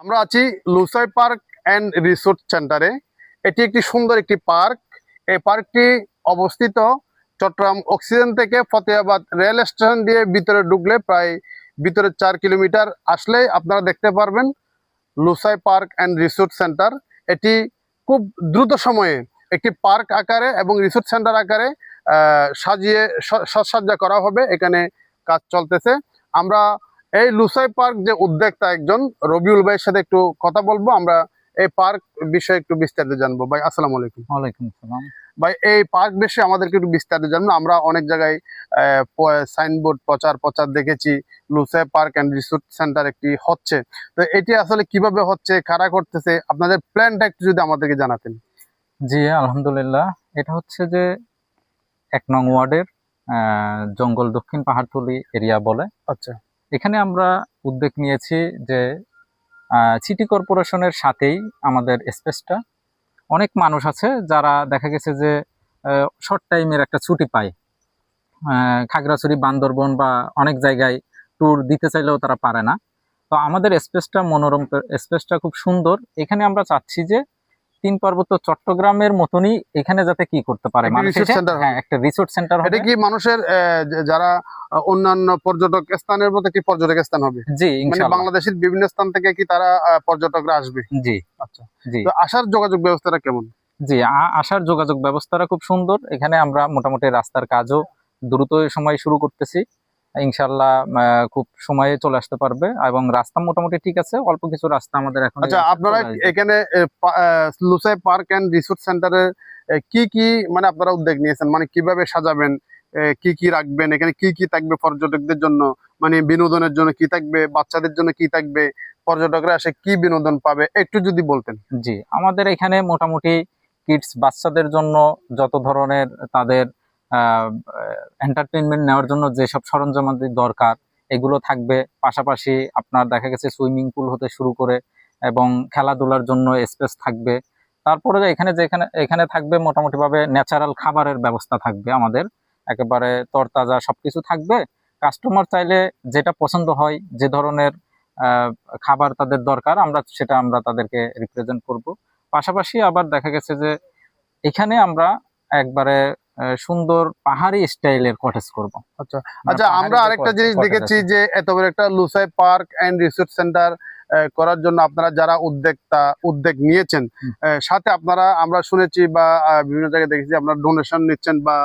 আমরা আছি Lushai park and resort সেন্টারে। এটি একটি সুন্দর একটি পার্ক। এই পার্কটি অবস্থিত চট্টগ্রাম অক্সিজেন থেকে ফতেহাবাদ রেল স্টেশন দিয়ে ভিতরে ঢুকলে প্রায় ভিতরে চার কিলোমিটার আসলেই আপনারা দেখতে পারবেন Lushai park and resort centre. এটি খুব দ্রুত সময়ে একটি পার্ক আকারে এবং রিসোর্ট সেন্টার আকারে সাজিয়ে সাজসজ্জা করা হবে। এখানে কাজ চলতেছে। আমরা এই লুসাই পার্ক যে উদ্যোক্তা একজন রবিউল ভাইয়ের সাথে একটু কথা বলব আমরা এই পার্ক বিষয়ে একটু বিস্তারিত জানব। ভাই আসসালাম আলাইকুম। ওয়ালাইকুম আসসালাম। ভাই এই পার্ক বিষয়ে আমাদেরকে একটু বিস্তারিত জানব আমরা অনেক জায়গায় সাইনবোর্ড প্রচার প্রচার দেখেছি Lushai park and resort centre একটি হচ্ছে। তো এটি আসলে কীভাবে হচ্ছে কারা করতেছে আপনাদের প্ল্যানটা একটু যদি আমাদেরকে জানাতেন। জি আলহামদুলিল্লাহ। এটা হচ্ছে যে এক নং ওয়ার্ডের আহ, জঙ্গল দক্ষিণ পাহাড়তলি এরিয়া বলে। আচ্ছা। এখানে আমরা উদ্যোগ নিয়েছি যে সিটি কর্পোরেশনের সাথেই আমাদের স্পেসটা অনেক মানুষ আছে যারা দেখা গেছে যে শর্ট টাইমের একটা ছুটি পায়। খাগড়াছড়ি, বান্দরবন বা অনেক জায়গায় ট্যুর দিতে চাইলেও তারা পারে না। তো আমাদের স্পেসটা মনোরম স্পেসটা খুব সুন্দর। এখানে আমরা চাচ্ছি যে তিন পার্বত্য চট্টগ্রামের মতনই এখানে যাতে কি করতে পারে একটা। হ্যাঁ রিসোর্ট সেন্টার এটা কি মানুষের যারা অন্যান্য পর্যটক স্থানের মতো একটি পর্যটক স্থান হবে? জি মানে বাংলাদেশের বিভিন্ন স্থান থেকে কি তারা পর্যটকরা আসবে? জি। আচ্ছা। জি। আসার যোগাযোগ ব্যবস্থাটা কেমন? জি আসার যোগাযোগ ব্যবস্থাটা খুব সুন্দর। এখানে আমরা মোটামুটি রাস্তার কাজও দ্রুত সময় শুরু করতেছি। ইনশাল্লাহ খুব সময়ে চলে আসতে পারবে এবং রাস্তা মোটামুটি ঠিক আছে অল্প কিছু রাস্তা আমাদের এখন আচ্ছা আপনারা এখানে লুসাই পার্ক অ্যান্ড রিসোর্ট সেন্টারে কি কি মানে আপনারা উদ্যোগ নিয়েছেন? মানে কীভাবে সাজাবেন? কি কি রাখবেন? এখানে কি কি থাকবে পর্যটকদের জন্য? মানে বিনোদনের জন্য কি থাকবে? বাচ্চাদের জন্য কি থাকবে? পর্যটকরা এসে কি বিনোদন পাবে? একটু যদি বলতেন। জি আমাদের এখানে মোটামুটি কিডস বাচ্চাদের জন্য যত ধরনের তাদের এন্টারটেনমেন্ট নেওয়ার জন্য যেসব সরঞ্জামাদি দরকার, এগুলো থাকবে। পাশাপাশি আপনার দেখা গেছে সুইমিং পুল হতে শুরু করে এবং খেলাধুলার জন্য স্পেস থাকবে। তারপরে এখানে যেখানে এখানে থাকবে মোটামুটিভাবে ন্যাচারাল খাবারের ব্যবস্থা থাকবে আমাদের। একেবারে তরতাজা সবকিছু থাকবে। কাস্টমার চাইলে যেটা পছন্দ হয়, যে ধরনের খাবার তাদের দরকার, আমরা সেটা আমরা তাদেরকে রিপ্রেজেন্ট করব। পাশাপাশি আবার দেখা গেছে যে এখানে আমরা একবারে সুন্দর পাহাড়ি স্টাইলের কটেজ করব। আচ্ছা আচ্ছা আমরা আরেকটা জিনিস দেখেছি যে এত বড় একটা Lushai park and resort centre করার জন্য আপনারা যারা উদ্যোক্তা উদ্যোগ নিয়েছেন সাথে আপনারা আমরা শুনেছি বা বিভিন্ন জায়গায় দেখেছি আপনারা ডোনেশন নিচ্ছেন বা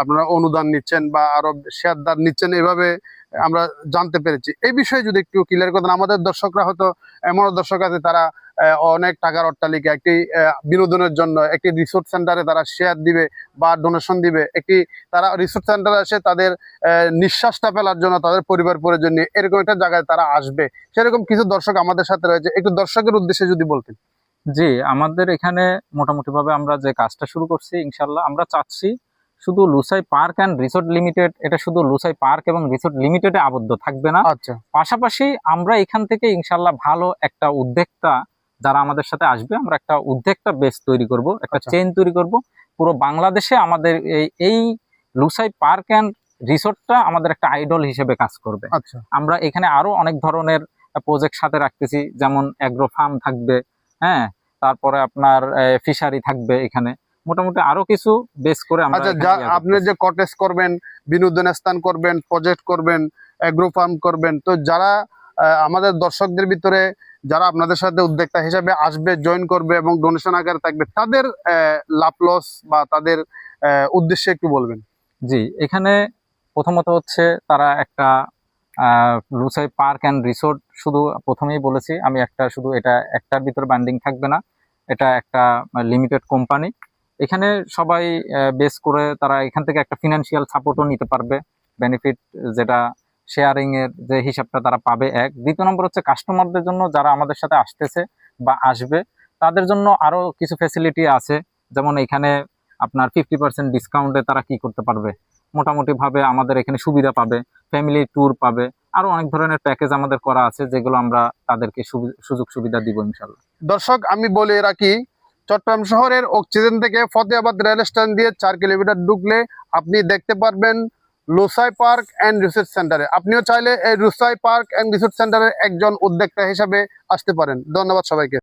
আপনারা অনুদান নিচ্ছেন বা আরও শেয়ারদার নিচ্ছেন এভাবে আমরা জানতে পেরেছি। এই বিষয়ে যদি একটু ক্লিয়ার করেন আমাদের দর্শকরা হয়তো এমন দর্শক আছে তারা অনেক টাকার অট্টালিকা একটি বিনোদনের জন্য একটি রিসোর্ট সেন্টারে তারা শেয়ার দিবে বা ডোনেশন দিবে একটি তারা রিসোর্ট সেন্টারে এসে তাদের নিঃশ্বাসটা ফেলার জন্য তাদের পরিবার পরিজন নিয়ে এরকম একটা জায়গায় তারা আসবে। সেরকম কিছু দর্শক আমাদের সাথে রয়েছে। একটু দর্শকের উদ্দেশ্যে যদি বলতেন। জি আমাদের এখানে মোটামুটি ভাবে আমরা যে কাজটা শুরু করছি ইনশাল্লাহ আমরা চাচ্ছি শুধু Lushai park and resort limited এটা শুধু লুসাই পার্ক এবং রিসোর্ট লিমিটেডে আবদ্ধ থাকবে না। আচ্ছা। পাশাপাশি আমরা এখান থেকে ইনশাল্লাহ ভালো একটা উদ্যোক্তা যারা আমাদের সাথে আসবে আমরা একটা উদ্যোক্তা বেস তৈরি করব একটা আচ্ছা। চেইন তৈরি করব। পুরো বাংলাদেশে আমাদের এই এই লুসাই পার্ক অ্যান্ড রিসোর্টটা আমাদের একটা আইডল হিসেবে কাজ করবে। আচ্ছা। আমরা এখানে আরও অনেক ধরনের প্রজেক্ট সাথে রাখতেছি যেমন অ্যাগ্রো ফার্ম থাকবে হ্যাঁ? তারপরে আপনার ফিশারি থাকবে এখানে। মোটামুটি আরও কিছু বেস করে আচ্ছা যা আপনি যে কটেজ করবেন বিনোদন স্থান করবেন প্রজেক্ট করবেন অ্যাগ্রো ফার্ম করবেন তো যারা আমাদের দর্শকদের ভিতরে যারা আপনাদের সাথে উদ্যোক্তা হিসাবে আসবে জয়েন করবে এবং ডোনেশন আকারে থাকবে, তাদের লাভ লস বা তাদের উদ্দেশ্যে একটু বলবেন। জি, এখানে প্রথমত হচ্ছে তারা একটা লুসাই পার্ক অ্যান্ড রিসোর্ট শুধু প্রথমেই বলেছি, আমি একটা শুধু এটা একটার ভিতরে বান্ডিং থাকবে না, এটা একটা লিমিটেড কোম্পানি এখানে সবাই বেস করে তারা এখান থেকে একটা ফিনান্সিয়াল সাপোর্টও নিতে পারবে বেনিফিট যেটা শেয়ারিং এর যে হিসাবটা তারা পাবে এক। দ্বিতীয় নম্বর হচ্ছে কাস্টমারদের জন্য যারা আমাদের সাথে আসতেছে বা আসবে, তাদের জন্য আরও কিছু ফেসিলিটি আছে। যেমন এখানে আপনার ফিফটি পার্সেন্ট ডিসকাউন্টে তারা কি করতে পারবে? মোটামুটি ভাবে আমাদের এখানে সুবিধা পাবে ফ্যামিলি ট্যুর পাবে। আরও অনেক ধরনের প্যাকেজ আমাদের করা আছে, যেগুলো আমরা তাদেরকে সুযোগ সুবিধা দিব ইনশাল্লাহ দর্শক, আমি বলে রাখি, চট্টগ্রাম শহরের অক্সিজেন থেকে ফতেহাবাদ রেল স্টেশন দিয়ে চার কিলোমিটার ঢুকলে আপনি দেখতে পারবেন লুসাই পার্ক অ্যান্ড রিসার্চ সেন্টারে। আপনিও চাইলে এই লুসাই পার্ক অ্যান্ড রিসার্চ সেন্টারের একজন উদ্যোক্তা হিসাবে আসতে পারেন। ধন্যবাদ সবাইকে।